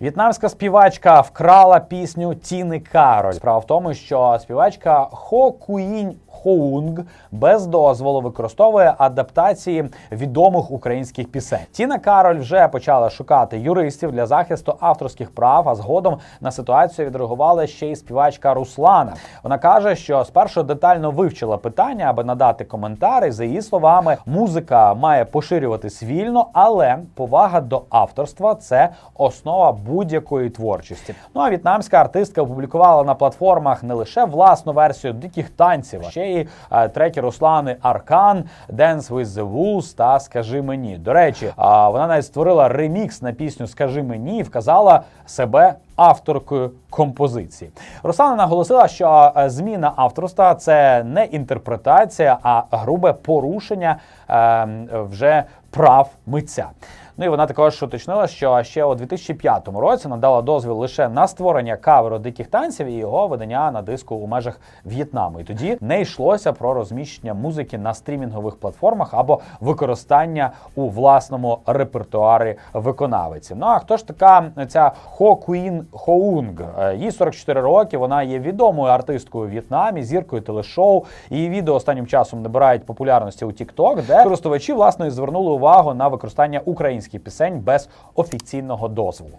В'єтнамська співачка вкрала пісню Тіни Кароль. Справа в тому, що співачка Хо Куїнь Хоунг без дозволу використовує адаптації відомих українських пісень. Тіна Кароль вже почала шукати юристів для захисту авторських прав. А згодом на ситуацію відреагувала ще й співачка Руслана. Вона каже, що спершу детально вивчила питання, аби надати коментар. За її словами, музика має поширюватись вільно, але повага до авторства це основа будь-якої творчості. Ну а в'єтнамська артистка опублікувала на платформах не лише власну версію диких танців, а ще й е, треки Руслани Аркан, Dance with the Wolves та Скажи мені. До речі, вона навіть створила ремікс на пісню Скажи мені і вказала себе авторкою композиції. Руслана наголосила, що е, зміна авторства це не інтерпретація, а грубе порушення е, вже прав митця. Ну і вона також уточнила, що ще у 2005 році надала дозвіл лише на створення каверу диких танців і його видання на диску у межах В'єтнаму. І тоді не йшлося про розміщення музики на стрімінгових платформах або використання у власному репертуарі виконавиці. Ну а хто ж така ця Хо Куін Хоунг? Їй 44 роки. Вона є відомою артисткою в В'єтнамі, зіркою телешоу. Її відео останнім часом набирають популярності у TikTok, де користувачі власне звернули увагу на використання українських пісень без офіційного дозволу.